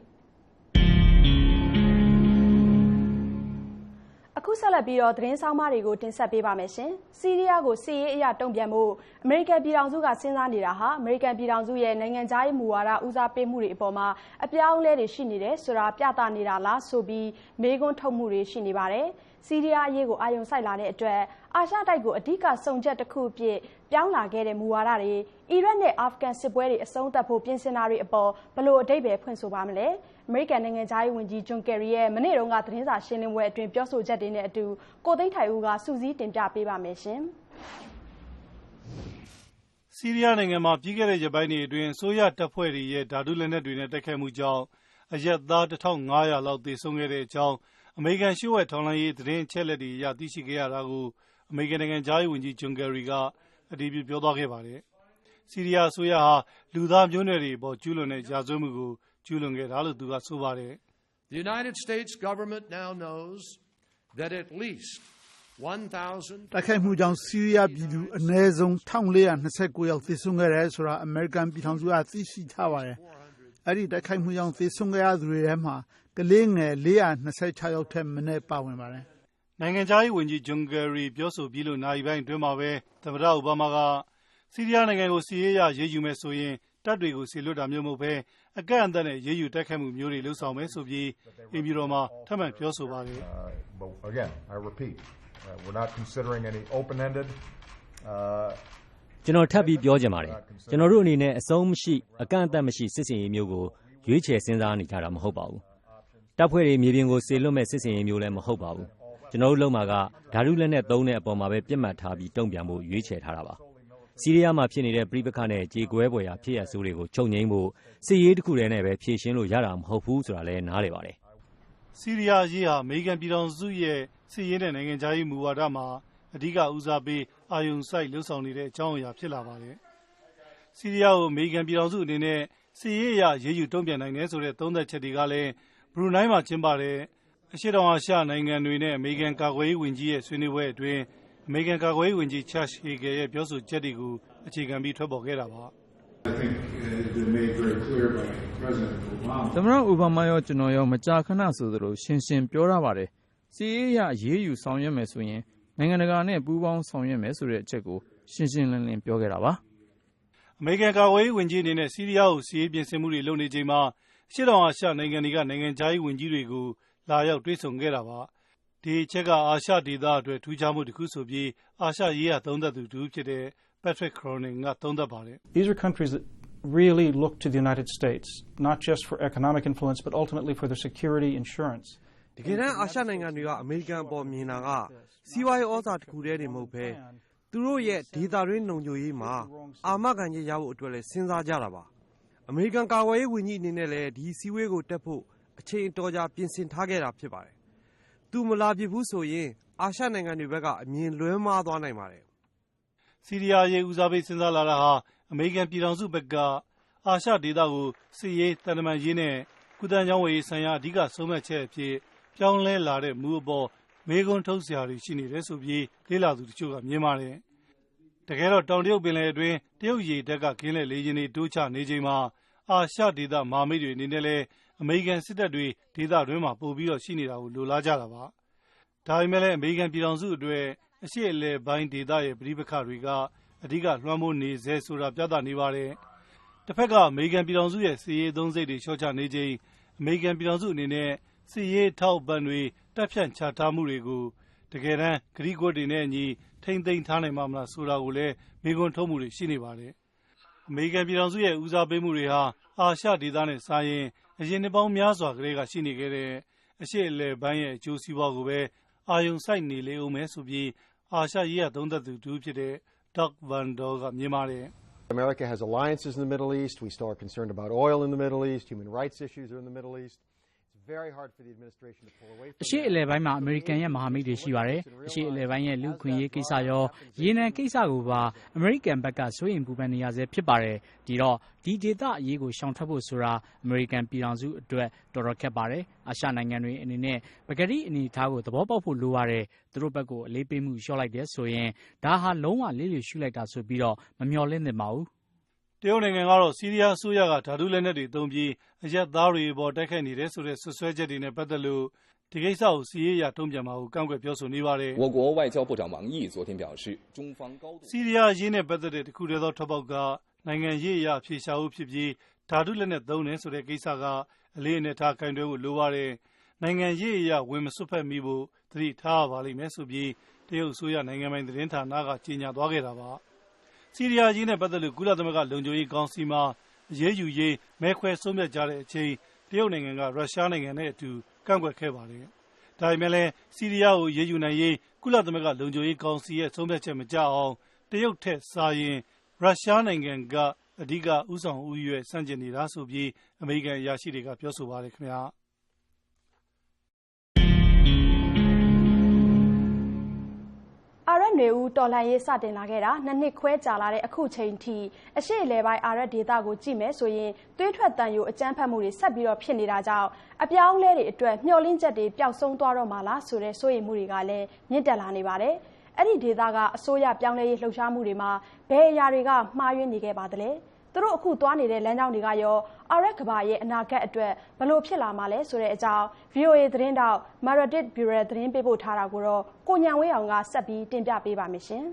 အခုဆက်လက်ပြီးတော့သတင်းဆောင်မတွေကိုတင်ဆက်ပေးပါမယ်ရှင်။စီးရီးယားကိုစီးရေးအရာတုံ့ပြန်မှုအမေရိကန်ပြည်ထောင်စုကစဉ်းစားနေတာဟာအမေရိကန်ပြည်ထောင်စုရဲ့နိုင်ငံခြားရေးမူဝါဒဦးစားပေးမှုတွေအပေါ်မှာအပြောင်းအလဲတွေရှိနေတယ်ဆိုတာပြသနေတာလားဆိုပြီးမေးခွန်းထုတ်မှုတွေရှိနေပါတယ်။စီးရီးယားအရေးကိုအာရုံစိုက်လာတဲ့အတွက်အာရှတိုက်ကိုအဓိကစုံချက်တစ်ခုအဖြစ်ပြောင်းလာခဲ့တဲ့မူဝါဒတွေအီရတ်နဲ့အာဖဂန်စစ်ပွဲတွေအဆုံးသတ်ဖို့ပြင်ဆင်တာတွေအပေါ်ဘလို့အတိတ်ပဲဖွင့်ဆိုပါမလဲ အမေရိကန်နိုင်ငံသားရေးဝန်ကြီးဂျွန်ကယ်ရီရဲ့မနေ့တုန်းကသတင်းစာရှင်းလင်းပွဲအတွင်းပြောဆိုချက်တွေနဲ့အတူကိုသိန်းထိုင်ဦးကစူးစီးတင်ပြပေးပါမယ်ရှင်ဆီးရီးယားနိုင်ငံမှာပြီးခဲ့တဲ့ရက်ပိုင်းတွေအတွင်းအစိုးရတပ်ဖွဲ့တွေရဲ့ဓာတုလက်နက်တွေနဲ့တိုက်ခိုက်မှုကြောင့်အရက်သား1500လောက်သေဆုံးခဲ့တဲ့အကြောင်းအမေရိကန်လျှို့ဝှက်ထောက်လှမ်းရေးသတင်းအချက်အလက်တွေအရသိရှိခဲ့ရတာကိုအမေရိကန်နိုင်ငံခြားရေးဝန်ကြီးဂျွန်ကယ်ရီကအတည်ပြုပြောသွားခဲ့ပါတယ်။ဆီးရီးယားအစိုးရဟာလူသားမျိုးနွယ်တွေအပေါ်ကျူးလွန်တဲ့ရာဇဝတ်မှုကို ကျူးလွန်ခဲ့တာလို့သူကဆိုပါတယ်။ The United States government now knows that at least 1000တိုက်ခိုက်မှုကြောင့်ဆီးရီးယားပြည်သူအနည်းဆုံး1429ယောက်သေဆုံးခဲ့တယ်ဆိုတာအမေရိကန်ပြည်ထောင်စုကသိရှိထားပါတယ်။အဲ့ဒီတိုက်ခိုက်မှုကြောင့်သေဆုံးခဲ့ရသူတွေထဲမှာကလေးငယ်426ယောက်ထက်မနည်းပါဝင်ပါတယ်။နိုင်ငံခြားရေးဝန်ကြီးဂျွန်ဂယ်ရီပြောဆိုပြီးလို့နာရီပိုင်းအတွင်းမှာပဲသမ္မတအိုဘားမားကဆီးရီးယားနိုင်ငံကိုစီးရေးရရေးယူမယ်ဆိုရင်တတပ်တွေကိုစေလွှတ်တာမျိုးမဟုတ်ဘဲ အကန့်အသတ်နဲ့ရေးယူ တိုက်ခိုက်မှုမျိုးတွေလှုပ်ဆောင်မယ်ဆိုပြီး အိမ်ပြည်တော်မှာ ထပ်မံ ပြောဆိုပါတယ် But again, I repeat, uh, we're not considering any open-ended, uh, ကျွန်တော် ထပ်ပြီး ပြောချင်ပါတယ် ကျွန်တော်တို့အနေနဲ့ အဆုံးမရှိ အကန့်အသတ်မရှိ စစ်စင်ရေးမျိုးကို ရွေးချယ်စဉ်းစားနေကြတာ မဟုတ်ပါဘူး တပ်ဖွဲ့တွေ မြေပြင်ကို စေလွတ်မဲ့စစ်စင်ရေးမျိုးလည်း မဟုတ်ပါဘူး ကျွန်တော်တို့လုံမှာက ဓာတုလက်နဲ့သုံးတဲ့အပေါ်မှာပဲပြစ်မှတ်ထားပြီး တုံ့ပြန်ဖို့ ရွေးချယ်ထားတာပါ စီးရီးယားမှာဖြစ်နေတဲ့ပြည်ပခနဲ့ ကြေကွဲပွဲရာ ဖြစ်ရဆိုးတွေကို ချုပ်ငိမ့်ဖို့ စစ်ရေးတစ်ခုတည်းနဲ့ပဲ ဖြေရှင်းလို့ရတာမဟုတ်ဘူးဆိုတာလည်း နားလည်ပါတယ်စီးရီးယားရေးဟာ အမေရိကန်ပြည်ထောင်စုရဲ့ စစ်ရေးနဲ့ နိုင်ငံခြားရေးမူဝါဒမှာ အဓိကဦးစားပေး အာယုံစိုက်လှုပ်ဆောင်နေတဲ့အကြောင်းအရာ ဖြစ်လာပါတယ်။စီးရီးယားကို အမေရိကန်ပြည်ထောင်စုအနေနဲ့ စစ်ရေးအရရေးယူတုံ့ပြန်နိုင်တယ်ဆိုတဲ့ သုံးသက်ချက်တွေကလည်း ဘရူနိုင်းမှာကျင်းပတဲ့ အရှေ့တောင်အာရှနိုင်ငံတွေနဲ့ အမေရိကန် ကာကွယ်ရေးဝန်ကြီးရဲ့ ဆွေးနွေးပွဲအတွင်း အမေရိကန်ကာကွယ်ရေးဝန်ကြီး Chuck Hagel ရဲ့ ပြောဆိုချက်တွေကို အခြေခံပြီး ထွက်ပေါ်ခဲ့တာပါ။ I think it has been made very clear by President Obama. သမ္မတ အိုဘားမားရော ကျွန်တော်ရော မကြာခဏဆိုသလို ရှင်းရှင်းပြောရပါတယ်စီးရေးရရေးယူဆောင်ရွက်မယ်ဆိုရင် နိုင်ငံတကာနဲ့ ပူးပေါင်းဆောင်ရွက်မယ်ဆိုတဲ့အချက်ကို ရှင်းရှင်းလင်းလင်း ပြောခဲ့တာပါ အမေရိကန်ကာကွယ်ရေးဝန်ကြီးအနေနဲ့စီးရီးယားကိုစီးရေးပြင်ဆင်မှုတွေလုပ်နေချိန်မှာ အရှေ့တောင်အာရှနိုင်ငံတွေက နိုင်ငံခြားရေးဝန်ကြီးတွေကို လာရောက်တွေ့ဆုံခဲ့တာပါ ဒီအချက်က အာရှဒေသအတွက် ထူးခြားမှုတစ်ခုဆိုပြီး အာရှရေးရာ သုံးသက်သူတူဖြစ်တဲ့ Patrick Cronin က သုံးသပ်ပါတယ် These are countries that really look to the United States, not just for economic influence, but ultimately for their security insurance. တကယ်တမ်း အာရှနိုင်ငံတွေက အမေရိကန်အပေါ် မြင်တာက စီးပွားရေးဩဇာတစ်ခုတည်းတင်မဟုတ်ပဲသူတို့ရဲ့ ဒေသတွင်း လုံခြုံရေးမှာ အာမခံချက်ရဖို့အတွက်လည်း စဉ်းစားကြတာပါ အမေရိကန် ကာကွယ်ရေးဝန်ကြီးအနေနဲ့လည်း ဒီစည်းဝေးကိုတက်ဖို့ အချိန်အတော်ကြာ ပြင်ဆင်ထားခဲ့တာ ဖြစ်ပါတယ် သူမလာပြစ်ဘူးဆိုရင် အာရှနိုင်ငံတွေဘက်က အမြင်လွဲမှားသွားနိုင်ပါတယ်စီးရီးယားရေး ဦးစားပေး စဉ်းစားလာတာဟာ အမေရိကန်ပြည်ထောင်စုဘက်က အာရှဒေသကို စစ်ရေးတန်တမန်ရေးနဲ့ကုသကြောင်းဝယ်ရေးဆိုင်ရာ အဓိက ဆုံးဖြတ်ချက်အဖြစ် ပြောင်းလဲလာတဲ့မူအပေါ် မေးခွန်းထုတ်စရာတွေ ရှိနေတယ်ဆိုပြီး လေ့လာသူတချို့က မြင်ပါတယ်။တကယ်တော့ တောင်တရုတ်ပင်လယ်အတွင်း တရုတ်ရေတပ်က ကင်းလှည့်လေယာဉ်တွေ တိုးချနေချိန်မှာ အာရှဒေသ မဟာမိတ်တွေအနေနဲ့လည်း အမေရိကန်စစ်တပ်တွေ ဒေသတွင်းမှာ ပို့ပြီးတော့ ရှိနေတာကို လိုလားကြတာပါ။ဒါပေမဲ့လည်း အမေရိကန်ပြည်ထောင်စုအတွက် အရှိအလဲပိုင်းဒေသရဲ့ပြည်ပခတွေက အဓိက လွှမ်းမိုးနေစေဆိုတာ ပြသနေပါတယ်။တစ်ဖက်က အမေရိကန်ပြည်ထောင်စုရဲ့စီရေးသုံးစိတ်တွေ လျှော့ချနေချိန် အမေရိကန်ပြည်ထောင်စုအနေနဲ့စီရေးထောက်ပံ့တွေတက်ဖြန့်ချထားမှုတွေကို တကယ်တမ်းဂရိကွတ်တွေနဲ့အညီ ထိမ့်သိမ်းထားနိုင်မှာမလား ဆိုတာကိုလည်း မေးခွန်းထုတ်မှုတွေ ရှိနေပါတယ်။အမေရိကန်ပြည်ထောင်စုရဲ့ ဦးစားပေးမှုတွေဟာ အာရှဒေသနဲ့စာရင် အရင်နှစ်ပေါင်းများစွာကလေးကရှိနေခဲ့တဲ့အရှိအလဲပိုင်းရဲ့အကျိုးစီးပွားကိုပဲအာယုံစိုက်နေလေဦးမယ်ဆိုပြီးအာရှရေးရသုံးသက်သူတူဖြစ်တဲ့ Doug Van Dol ကမြင်ပါတယ် America has alliances in the Middle East. We still are concerned about oil in the Middle East. Human rights issues are in the Middle East. အရှိအလဲပိုင်းမှာ အမေရိကန်ရဲ့ မဟာမိတ်တွေ ရှိပါတယ် အရှိအလဲပိုင်းရဲ့ လူခွင့်ရေးကိစ္စရော ရေနံကိစ္စကိုပါ အမေရိကန်ဘက်က စိုးရင်ပူပန်နေရဆဲ ဖြစ်ပါတယ် ဒီတော့ ဒီဒေသအရေးကို ရှောင်ထွက်ဖို့ဆိုတာ အမေရိကန်ပြည်ထောင်စုအတွက် တော်တော်ခက်ပါတယ် အာရှနိုင်ငံတွေအနေနဲ့ပဂရိအနေထားကို သဘောပေါက်ဖို့ လိုပါတယ် သူတို့ဘက်ကို အလေးပေးမှု လျှော့လိုက်တယ်ဆိုရင် ဒါဟာ လုံးဝလေးလျရှုလိုက်တာဆိုပြီးတော့မမျှော်လင့်သင့်ပါဘူး တရုတ်နိုင်ငံကတော့ ဆီးရီးယားအစိုးရက ဓာတုလက်နက်တွေသုံးပြီး အရပ်သားတွေအပေါ် တိုက်ခိုက်နေတယ်ဆိုတဲ့ စွပ်စွဲချက်တွေနဲ့ ပတ်သက်လို့ ဒီကိစ္စကို စစ်ရေးအရ တုံ့ပြန်မှာကို ကန့်ကွက်ပြောဆိုနေပါတယ်။ဆီးရီးယားအရေးနဲ့ ပတ်သက်တဲ့ တခုတည်းသော ထွက်ပေါက်က နိုင်ငံရေးအရ အဖြေရှာဖို့ဖြစ်ပြီး ဓာတုလက်နက်သုံးတယ်ဆိုတဲ့ ကိစ္စက အလေးအနက်ထား ကိုင်တွယ်ဖို့ လိုပါတယ်။နိုင်ငံရေးအရ ဝင်မစွက်ဖက်မိဖို့ သတိထားရပါလိမ့်မယ်ဆိုပြီး တရုတ်အစိုးရ နိုင်ငံပိုင်သတင်းဌာနက ကြေညာသွားခဲ့တာပါ စီးရီးယားကြီးနဲ့ ပတ်သက်လို့ ကုလသမဂ္ဂ လုံခြုံရေးကောင်စီမှာ အရေးယူရေး မဲခွဲဆုံးဖြတ်ကြတဲ့အချိန် တရုတ်နိုင်ငံက ရုရှားနိုင်ငံနဲ့အတူ ကန့်ကွက်ခဲ့ပါတယ်။ဒါပေမဲ့လည်းစီးရီးယားကို အရေးယူနိုင်ရေး ကုလသမဂ္ဂ လုံခြုံရေးကောင်စီရဲ့ ဆုံးဖြတ်ချက်မကျအောင် တရုတ်ထက်စာရင် ရုရှားနိုင်ငံက အဓိကဥဆောင်ဦးရွယ်ဆန့်ကျင်နေတာဆိုပြီး အမေရိကန် အရာရှိတွေက ပြောဆိုပါတယ်ခင်ဗျာ။ က်နွေဦးတော်လှန်ရေးစတင်လာခဲ့တာနှစ်နှစ်ခွဲကြာလာတဲ့အခုချိန်ထိအရှိအလဲပိုင်းအာရက်ဒေတာကိုကြည့်မယ်ဆိုရင်သွေးထွက်တန်ယိုအကြမ်းဖက်မှုတွေဆက်ပြီးတော့ဖြစ်နေတာကြောင့်အပြောင်းလဲတွေအတွက်မျှော်လင့်ချက်တွေပျောက်ဆုံးသွားတော့မှာလားဆိုတဲ့စိုးရိမ်မှုတွေကလည်းမြင့်တက်လာနေပါတယ်။အဲ့ဒီဒေတာကအစိုးရပြောင်းလဲရေးလှုပ်ရှားမှုတွေမှာဘယ်အရာတွေကမှားယွင်းနေခဲ့ပါသလဲ။ သူတို့အခုသွားနေတဲ့လမ်းကြောင်းတွေကရောအာရက်ကဘာရဲ့အနာဂတ်အတွက်ဘလို့ဖြစ်လာမှာလဲဆိုတဲ့အကြောင်း VOA သတင်းတောက် Meredith Bureau သတင်းပေးပို့ထားတာကိုတော့ကိုညံဝေးအောင်ကဆက်ပြီးတင်ပြပေးပါမယ်ရှင်။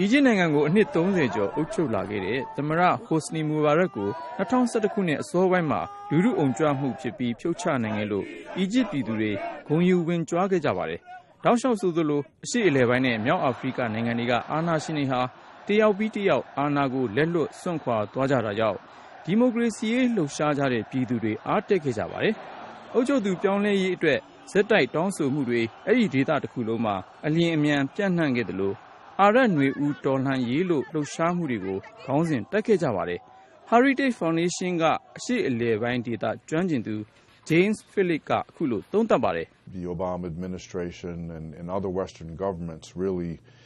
အီဂျစ်နိုင်ငံကိုအနှစ်30ကျော်အုပ်ချုပ်လာခဲ့တဲ့သမရဟိုစနီမူဘာရက်ကို2011ခုနှစ်အစောပိုင်းမှာလူမှုအုံကြွမှုဖြစ်ပြီးဖြုတ်ချနိုင်ခဲ့လို့အီဂျစ်ပြည်သူတွေဂုဏ်ယူဝင်ကြွားခဲ့ကြပါတယ်။တောက်လျှောက်ဆိုသလိုအရှိအလဲပိုင်းနဲ့မြောက်အာဖရိကနိုင်ငံတွေကအာဏာရှင်တွေဟာ တယောက်ပြီးတယောက် အာဏာကို လက်လွတ်စွန့်ခွာသွားကြတာကြောင့် ဒီမိုကရေစီရေး လှုပ်ရှားကြတဲ့ ပြည်သူတွေ အားတက်ခဲ့ကြပါတယ်။အုပ်ချုပ်သူ ပြောင်းလဲရေးအတွက်ဇက်တိုက် တောင်းဆိုမှုတွေ အဲ့ဒီဒေသတစ်ခုလုံးမှာ အလျင်အမြန်ပြန့်နှံ့ခဲ့တယ်လို့အာရတ်ຫນွေဦး တော်လှန်ရေးလို့ လှုပ်ရှားမှုတွေကို ခေါင်းစဉ်တက်ခဲ့ကြပါတယ်။ Heritage Foundation က အရှိအလေပိုင်းဒေသ ကျွမ်းကျင်သူ James Philip ကအခုလို သုံးသပ်ပါတယ်။ The Obama administration and, and other Western governments really subscribe to အာရတ်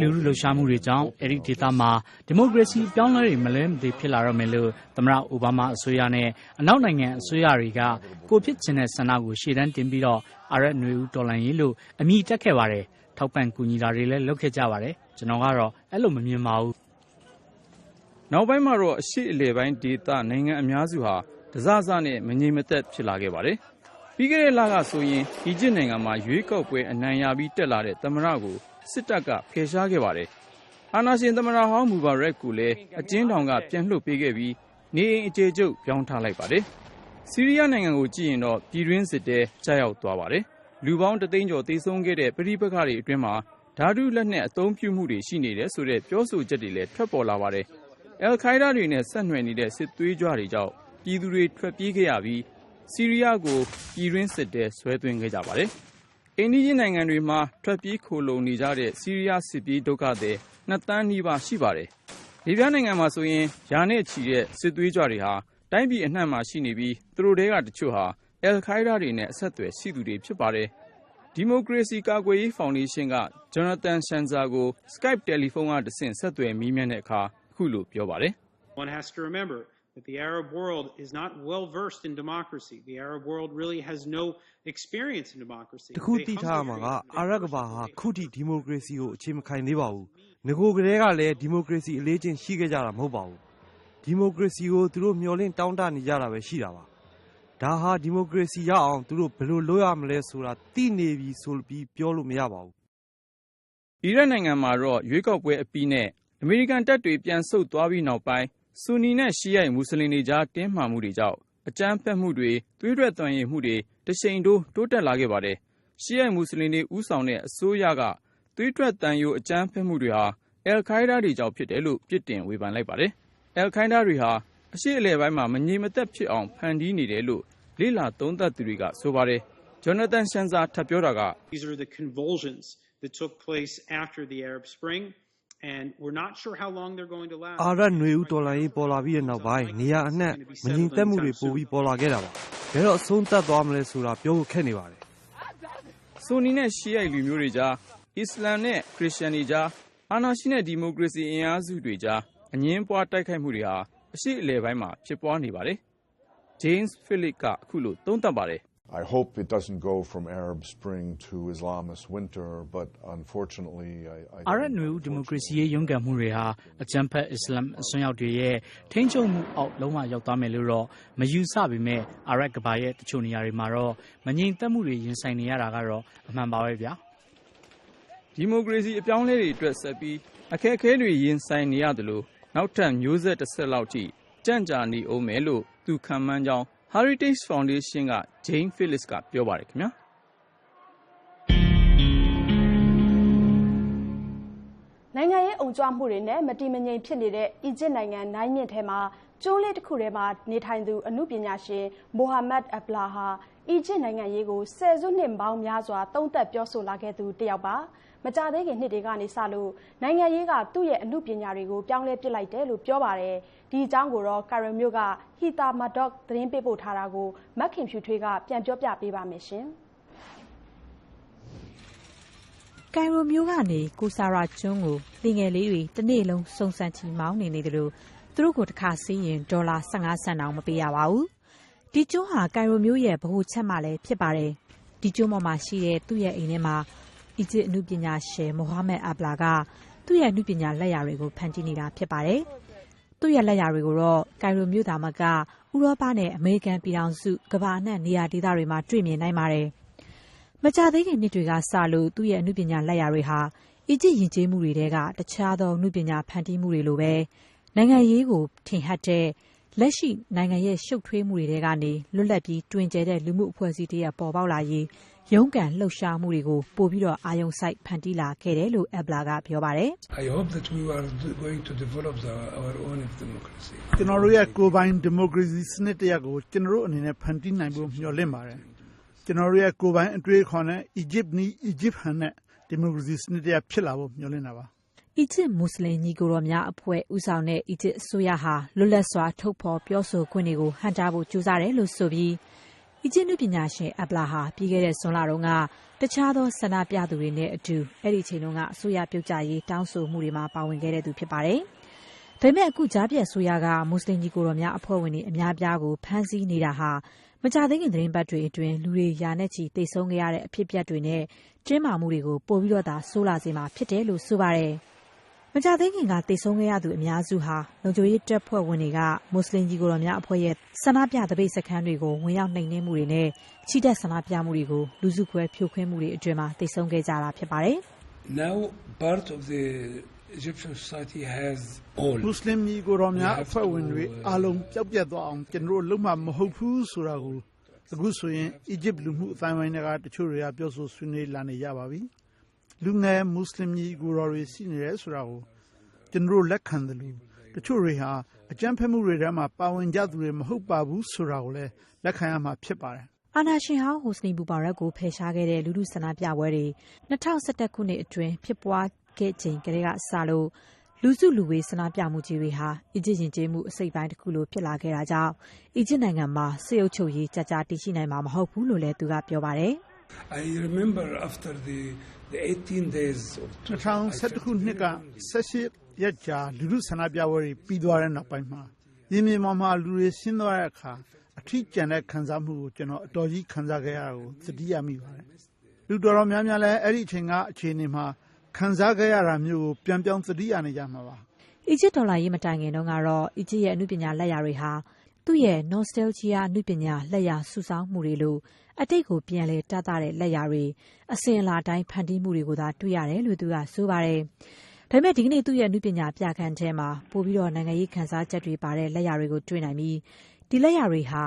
လူလူလှုပ်ရှားမှုတွေကြောင့် အဲ့ဒီဒေသမှာ ဒီမိုကရေစီပြောင်းလဲတွေ မလဲမသိဖြစ်လာတော့မယ်လို့ သမရအိုဘားမားအစိုးရနဲ့ အနောက်နိုင်ငံအစိုးရတွေက ကိုဖြစ်ချင်တဲ့ဆန္ဒကို ရှေ့တန်းတင်ပြီးတော့ အာရတ်ຫນွေဦးတော်လှန်ရေးလို့ အမည်တက်ခဲ့ပါတယ်။ထောက်ပံ့ကူညီတာတွေလည်း လုပ်ခဲ့ကြပါတယ် ကျွန်တော်ကတော့ အဲ့လို မမြင်ပါဘူး နောက်ပိုင်းမှာတော့ အရှိအလေပိုင်းဒေသ နိုင်ငံအများစုဟာ တစစနဲ့ မငြိမ်မသက် ဖြစ်လာခဲ့ပါတယ် ပြီးခဲ့တဲ့လကဆိုရင် အီဂျစ်နိုင်ငံမှာ ရွေးကောက်ပွဲအနိုင်ရပြီး တက်လာတဲ့ သမ္မတကို စစ်တပ်က ဖယ်ရှားခဲ့ပါတယ် အာနာရှင်သမ္မတဟောင်း မူဘာရက်ကိုလည်း အကျဉ်းထောင်က ပြန်လွှတ်ပေးခဲ့ပြီး နေအိမ်အခြေကျုပ် ပြောင်းထားလိုက်ပါတယ် ဆီးရီးယားနိုင်ငံကိုကြည့်ရင်တော့ ပြည်တွင်းစစ်တဲကြားရောက်သွားပါတယ် လူပေါင်းတသိန်းကျော် သေဆုံးခဲ့တဲ့ ပဋိပက္ခတွေအတွင်းမှာ ဓာတုလက်နက် အသုံးပြုမှုတွေ ရှိနေတယ်ဆိုတဲ့ ပြောဆိုချက်တွေလည်း ထွက်ပေါ်လာပါတယ်။အယ်ခိုင်းဒါတွေနဲ့ ဆက်နွယ်နေတဲ့ စစ်သွေးကြွတွေကြောင့် ပြည်သူတွေ ထွက်ပြေးခဲ့ရပြီး ဆီးရီးယားကို ပြည်တွင်းစစ်တဲဆွဲသွင်းခဲ့ကြပါတယ်။ အိန္ဒိယနိုင်ငံတွေမှာ ထွက်ပြေးခိုလုံနေကြတဲ့ ဆီးရီးယား စစ်ပြေးဒုက္ခသည်နှစ်သန်းနီးပါး ရှိပါတယ်။လီဗျားနိုင်ငံမှာဆိုရင်ယာနဲ့ချီတဲ့ စစ်သွေးကြွတွေဟာ တိုင်းပြည်အနှံ့မှာ ရှိနေပြီး သူတို့တွေကတချို့ဟာ အယ်ခိုင်းဒါတွေနဲ့ အဆက်အသွယ်ရှိသူတွေ ဖြစ်ပါတယ်။ဒီမိုကရေစီကာကွယ်ရေး ဖောင်ဒေးရှင်းကဂျွန်နသန်ရှန်ဇာကို Skype တယ်လီဖုန်းကတဆင့် ဆက်သွယ်မေးမြန်းတဲ့အခါ အခုလို ပြောပါတယ်။ One has to remember that the Arab world is not well versed in democracy. The Arab world really has no experience in democracy. တခုသိထားမှာကအာရကဘာဟာခုထိဒီမိုကရေစီကိုအခြေမခိုင်သေးပါဘူး။ငကိုကလေးကလည်းဒီမိုကရေစီအလေးချင်းရှိခဲ့ကြတာမဟုတ်ပါဘူး။ဒီမိုကရေစီကိုသူတို့မျှော်လင့်တောင်းတနေကြတာပဲရှိတာပါဒါဟာဒီမိုကရေစီရအောင်သူတို့ဘယ်လိုလုပ်ရမလဲဆိုတာသိနေပြီဆိုပြီးပြောလို့မရပါဘူး။အီရတ်နိုင်ငံမှာတော့ရွေးကောက်ပွဲအပြီးနဲ့အမေရိကန်တပ်တွေပြန်ဆုတ်သွားပြီးနောက်ပိုင်း ဆူနီနဲ့ ရှီယိုက် မွတ်စလင်တွေကြား တင်းမာမှုတွေကြောင့် အကြမ်းဖက်မှုတွေ သွေးထွက်သံယိမှုတွေ တရှိန်တိုး တိုးတက်လာခဲ့ပါတယ်။ရှီယိုက် မွတ်စလင်တွေဥဆောင်တဲ့ အစိုးရက သွေးထွက်တန်ယို အကြမ်းဖက်မှုတွေဟာ အယ်ခိုင်းဒါးတွေကြောင့် ဖြစ်တယ်လို့ ပြစ်တင်ဝေဖန်လိုက်ပါတယ်။အယ်ခိုင်းဒါးတွေဟာ အရှိအလေပိုင်းမှာ မငြိမ်မသက်ဖြစ်အောင် ဖန်တီးနေတယ်လို့ လေ့လာသုံးသပ်သူတွေက ဆိုပါတယ်။ Jonathan Shanza ထပ်ပြောတာက These are the convulsions that took place after the Arab Spring and we're not sure how long they're going to last. အာရတ်ຫນွေဦးတော်လှန်ရေးပေါ်လာပြီးတဲ့နောက်ပိုင်းနေရာအနှံ့မငြိမ်သက်မှုတွေပိုပြီးပေါ်လာခဲ့တာပါ။ဘယ်တော့အဆုံးသတ်သွားမလဲဆိုတာပြောဖို့ခက်နေပါတယ်။ဆူနီနဲ့ရှီယိုက်လူမျိုးတွေကြားအစ္စလာမ်နဲ့ခရစ်ယာန်တွေကြားအာဏာရှင်နဲ့ဒီမိုကရေစီအင်အားစုတွေကြားအငင်းပွားတိုက်ခိုက်မှုတွေဟာအရှိအလေပိုင်းမှာဖြစ်ပွားနေပါတယ်။ James Philip ကအခုလိုသုံးသပ်ပါတယ်။ I hope it doesn't go from Arab Spring to Islamist winter, but unfortunately, I. I အာရတ်နွေဦးဒီမိုကရေစီရေးရုန်းကန်မှုတွေဟာအကြမ်းဖက်အစ္စလာမ်အစွန်းရောက်တွေရဲ့ထိန်းချုပ်မှုအောက်လုံးဝရောက်သွားမယ်လို့တော့မယူဆပေမဲ့အာရတ်ကဘာရဲ့တချို့နေရာတွေမှာတော့မငြိမ်သက်မှုတွေရင်ဆိုင်နေရတာကတော့အမှန်ပါပဲဗျာဒီမိုကရေစီအပြောင်းလဲတွေအတွက်ဆက်ပြီးအခက်အခဲတွေရင်ဆိုင်နေရတယ်လို့နောက်ထပ်မျိုးဆက်တစ်ဆက်လောက်ထိကြန့်ကြာနေအောင်မယ်လို့သူခံမှန်းကြောင်း Heritage Foundation က Jane Phillips က ပြောပါတယ်ခင်ဗျာ နိုင်ငံရေးအုံကြွမှုတွေနဲ့ မတည်မငြိမ်ဖြစ်နေတဲ့ အီဂျစ်နိုင်ငံ နိုင်မြင့်ထဲမှာ ကျိုးလေးတစ်ခုထဲမှာ နေထိုင်သူအမှုပညာရှင်မိုဟာမက်အဘလာဟာ အီဂျစ်နိုင်ငံရေးကို ဆယ်စုနှစ်ပေါင်းများစွာ သုံးသပ်ပြောဆိုလာခဲ့သူတစ်ယောက်ပါ မကြသေးခင်နှစ်တွေကနေစလို့နိုင်ငံရေးကသူ့ရဲ့အမှုပညာတွေကိုပြောင်းလဲပစ်လိုက်တယ်လို့ပြောပါတယ်ဒီအကြောင်းကိုတော့ကာရန်မြို့ကဟီတာမာဒေါ့သတင်းပေးပို့ထားတာကိုမက်ခင်ဖြူထွေးကပြန်ပြောပြပေးပါမယ်ရှင်ကိုင်ရိုမြို့ကနေကိုဆာရာကျွန်းကိုလူငယ်လေးတွေတနေ့လုံးစုံစမ်းချီမောင်းနေနေတယ်လို့သူတို့ကိုတစ်ခါစီးရင်ဒေါ်လာ15စံတောင်မပေးရပါဘူး။ဒီကျွန်းဟာကိုင်ရိုမြို့ရဲ့ဗဟိုချက်မှလည်းဖြစ်ပါတယ်။ဒီကျွန်းပေါ်မှာရှိတဲ့သူ့ရဲ့အိမ်ထဲမှာ အီဂျစ်အမှုပညာရှင်မိုဟာမက်အဘလာကသူ့ရဲ့အမှုပညာလက်ရာတွေကို ဖန်တီးနေတာဖြစ်ပါတယ်။သူ့ရဲ့လက်ရာတွေကိုတော့ ကိုင်ရိုမြို့သားမက ဥရောပနဲ့ အမေရိကန်ပြည်ထောင်စု ကမ္ဘာအနှံ့ နေရာဒေသတွေမှာ တွေ့မြင်နိုင်ပါတယ်။မကြသေးခင်နှစ်တွေကစလို့ သူ့ရဲ့အမှုပညာလက်ရာတွေဟာ အီဂျစ်ယဉ်ကျေးမှုတွေထဲက တခြားသောနုပညာဖန်တီးမှုတွေလိုပဲ နိုင်ငံရေးကို ထင်ဟပ်တဲ့ လက်ရှိ နိုင်ငံရဲ့ ရှုပ်ထွေးမှုတွေထဲကနေ လွတ်လပ်ပြီး တွင်ကျယ်တဲ့ လူမှုအဖွဲ့အစည်းတရပ် ပေါ်ပေါက်လာရေး ရုန်းကန်လှုပ်ရှားမှုတွေကို ပိုပြီး အာရုံစိုက် ဖန်တီးလာခဲ့တယ်လို့ Abllah ကပြောပါတယ်။ I hope that we are going to develop the, our own democracy. ကျွန်တော်တို့ရဲ့ ကိုယ်ပိုင် ဒီမိုကရေစီစနစ်တရပ်ကို ကျွန်တော်တို့အနေနဲ့ ဖန်တီးနိုင်ဖို့ မျှော်လင့်ပါတယ်။ကျွန်တော်တို့ရဲ့ ကိုယ်ပိုင်အတွေ့အခေါ်နဲ့ အီဂျစ်နီးအီဂျစ်ဟန်နဲ့ ဒီမိုကရေစီစနစ်တရပ် ဖြစ်လာဖို့ မျှော်လင့်တာပါ။အီဂျစ် မွတ်ဆလင် ညီအကိုတော်များအဖွဲ့ ဦးဆောင်တဲ့ အီဂျစ်အစိုးရဟာ လွတ်လပ်စွာ ထုတ်ဖော်ပြောဆိုခွင့်တွေကို ဟန့်တားဖို့ ကြိုးစားတယ်လို့ဆိုပြီး အီဂျစ်နုပညာရှင် Abllah ဟာ ပြီးခဲ့တဲ့ ဇွန်လတုန်းက တခြားသော ဆန္ဒပြသူတွေနဲ့အတူ အဲဒီအချိန်တုန်းက အစိုးရပြုတ်ကျရေး တောင်းဆိုမှုတွေမှာ ပါဝင်ခဲ့သူ ဖြစ်ပါတယ်။ဒါပေမဲ့ အခု ကြားဖြတ်အစိုးရက မွတ်ဆလင် ညီအကိုတော်များအဖွဲ့ဝင်တွေ အများအပြားကို ဖမ်းဆီးနေတာဟာ မကြာသေးခင် သီတင်းပတ်တွေအတွင်း လူတွေ ရာနဲ့ချီ သေဆုံးခဲ့ရတဲ့ အဖြစ်အပျက်တွေနဲ့ တင်းမာမှုတွေကို ပိုပြီးသာ ဆိုးလာစေမှာ ဖြစ်တယ်လို့ ဆိုပါတယ်။မ ကြာသေးခင်က သေဆုံးခဲ့ရသူ အများစုဟာ လုံခြုံရေးတပ်ဖွဲ့ဝင်တွေက မွတ်ဆလင်ညီအကိုတော်များအဖွဲ့ရဲ့ ဆန္ဒပြသပိတ်စခန်းတွေကို ဝင်ရောက် နှိမ်နင်းမှုတွေနဲ့ ချီတက်ဆန္ဒပြမှုတွေကို လူစုခွဲ ဖြိုခွင်းမှုတွေအတွင်း သေဆုံးခဲ့ကြတာ ဖြစ်ပါတယ်။ Now part of the Egyptian society has all မွတ်ဆလင်ညီအကိုတော်များအဖွဲ့ဝင်တွေ အားလုံး ပျောက်ပျက်သွားအောင် ကျွန်တော်တို့ လုပ်မှာမဟုတ်ဘူးဆိုတာကို အခုဆိုရင် အီဂျစ်လူမှုအတိုင်းဝိုင်းတွေကတချို့တွေက ပြောဆို ဆွေးနွေးလာနေကြပါပြီ။ လူငယ်မွတ်ဆလင်ညီအကိုတော်တွေရှိနေတယ်ဆိုတာကိုကျွန်တော်တို့လက်ခံတယ်လို့တချို့တွေဟာအကြမ်းဖက်မှုတွေထဲမှာပါဝင်ကြသူတွေမဟုတ်ပါဘူးဆိုတာကိုလည်းလက်ခံရမှာဖြစ်ပါတယ်။အာဏာရှင်ဟောင်းဟိုစနီဘူပါရက်ကိုဖယ်ရှားခဲ့တဲ့လူထုဆန္ဒပြပွဲတွေ၂၀၁၁ခုနှစ်အတွင်းဖြစ်ပွားခဲ့ချိန်ကတည်းကစလို့လူစုလူဝေးဆန္ဒပြမှုကြီးတွေဟာအီဂျစ်ယဉ်ကျေးမှုအစိတ်အပိုင်းတခုလိုဖြစ်လာခဲ့တာကြောင့်အီဂျစ်နိုင်ငံမှာစစ်အုပ်ချုပ်ရေးကြာကြာတည်ရှိနိုင်မှာမဟုတ်ဘူးလို့လည်းသူကပြောပါတယ်။ I remember after the the 18 days of 2011ခုနှစ်က18ရက်ကြာလူထုဆန္ဒပြပွဲတွေပြီးသွားတဲ့နောက်ပိုင်းမှာမြေမြေပေါ်မှာလူတွေရှင်းသွားတဲ့အခါအထီးကျန်တဲ့ခံစားမှုကိုကျွန်တော်အတော်ကြီးခံစားခဲ့ရတာကိုသတိရမိပါတယ်။လူတော်တော်များများလည်းအဲ့ဒီအချိန်ကအခြေအနေမှာခံစားခဲ့ရတာမျိုးကိုပြန်ပြောင်းသတိရနေကြမှာပါ။အီဂျစ်ဒေါ်လာရေးမတိုင်ခင်တုန်းကတော့အီဂျစ်ရဲ့အနုပညာလက်ရာတွေဟာ သူ့ရဲ့ Nostalgia အနုပညာလက်ရာစုဆောင်းမှုတွေလို အတိတ်ကို ပြန်လည်တသတဲ့ လက်ရာတွေ အစဉ်အလာအတိုင်း ဖန်တီးမှုတွေကိုသာ တွေ့ရတယ်လို့ သူက ဆိုပါတယ်။ဒါပေမဲ့ ဒီကနေ့ သူ့ရဲ့ အနုပညာပြခန်းထဲမှာ ပိုပြီး နိုင်ငံရေးခံစားချက်တွေပါတဲ့ လက်ရာတွေကို တွေ့နိုင်ပြီး ဒီလက်ရာတွေဟာ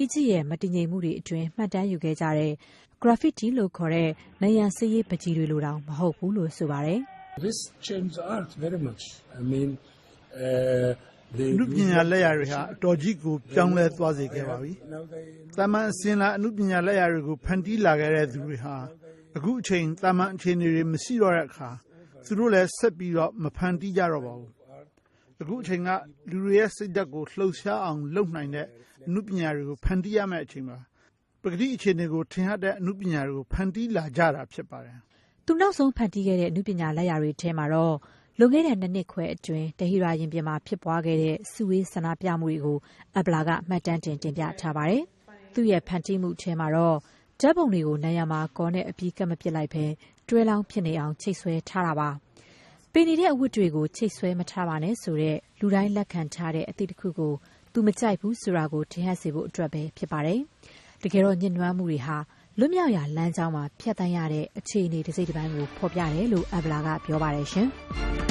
အီဂျစ်ရဲ့ မတည်ငြိမ်မှုတွေအတွင်း မှတ်တမ်းယူခဲ့ကြတဲ့ Graffiti လို့ခေါ်တဲ့ နံရံဆေးရေးပန်းချီတွေလိုတောင် မဟုတ်ဘူးလို့ ဆိုပါတယ်။ This changed art very much. I mean, uh, အနုပ ညာလက်ရာတွေဟာ အတော်ကြီးကို ပြောင်းလဲသွားစေခဲ့ပါပြီ။သာမန်အစဉ်လာ အနုပညာလက်ရာတွေကို ဖန်တီးလာခဲ့တဲ့သူတွေဟာ အခုအချိန် သာမန်အခြေအနေတွေ မရှိတော့တဲ့အခါ သူတို့လည်း ဆက်ပြီးတော့ မဖန်တီးကြတော့ပါဘူး။အခုအချိန်က လူတွေရဲ့ စိတ်ဓာတ်ကို လှုပ်ရှားအောင် လုပ်နိုင်တဲ့ အနုပညာတွေကို ဖန်တီးရမယ့်အချိန်ပါ။ပကတိအခြေအနေကို ထင်ဟပ်တဲ့ အနုပညာတွေကို ဖန်တီးလာကြတာ ဖြစ်ပါတယ်။သူ နောက်ဆုံးဖန်တီးခဲ့တဲ့ အနုပညာလက်ရာတွေထဲမှာတော့ လွန်ခဲ့တဲ့ ၂ နှစ်ခွဲအတွင်း တဟီရာရင်ပြင်မှာ ဖြစ်ပွားခဲ့တဲ့ စုဝေးဆန္ဒပြမှုတွေကို Abllah ကမှတ်တမ်းတင် တင်ပြထားပါတယ်။သူ့ရဲ့ ဖန်တီးမှုထဲမှာတော့ ဓာတ်ပုံတွေကို နံရံမှာ ကော်နဲ့ အပြီးကပ်မပစ်လိုက်ဘဲ တွဲလောင်းဖြစ်နေအောင် ချိတ်ဆွဲထားတာပါ။ပေနေတဲ့အဝတ်တွေကို ချိတ်ဆွဲမထားပါနဲ့ဆိုတဲ့ လူတိုင်းလက်ခံထားတဲ့ အသိတခုကို သူမကြိုက်ဘူးဆိုတာကို ထင်ဟပ်စေဖို့အတွက်ပဲ ဖြစ်ပါတယ်။တကယ်တော့ ညစ်နွမ်းမှုတွေဟာ လွတ်မြောက်ရာလမ်းကြောင်းမှာ ဖြတ်သန်းရတဲ့ အခြေအနေ တစိတ်တပိုင်းကို ဖော်ပြတယ်လို့ Abllah ကပြောပါတယ်ရှင်။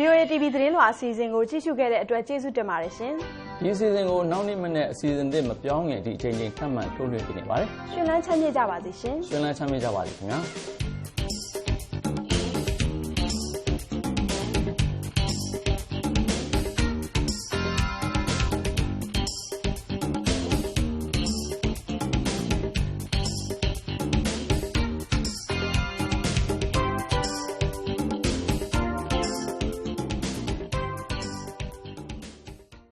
VOA TV သတင်းလွှာအစီအစဉ်ကိုကြည့်ရှုခဲ့တဲ့အတွက်ကျေးဇူးတင်ပါတယ်ရှင်။ဒီအစီအစဉ်ကိုနောက်နေ့မနေ့အစီအစဉ်သစ်မပြောင်းခင်ဒီအချိန်ချင်းထပ်မံထုတ်လွှင့်ပေးနေပါတယ်။ရှင်လန်းချမ်းမြေ့ကြပါစေရှင်။ရှင်လန်းချမ်းမြေ့ကြပါစေခင်ဗျာ။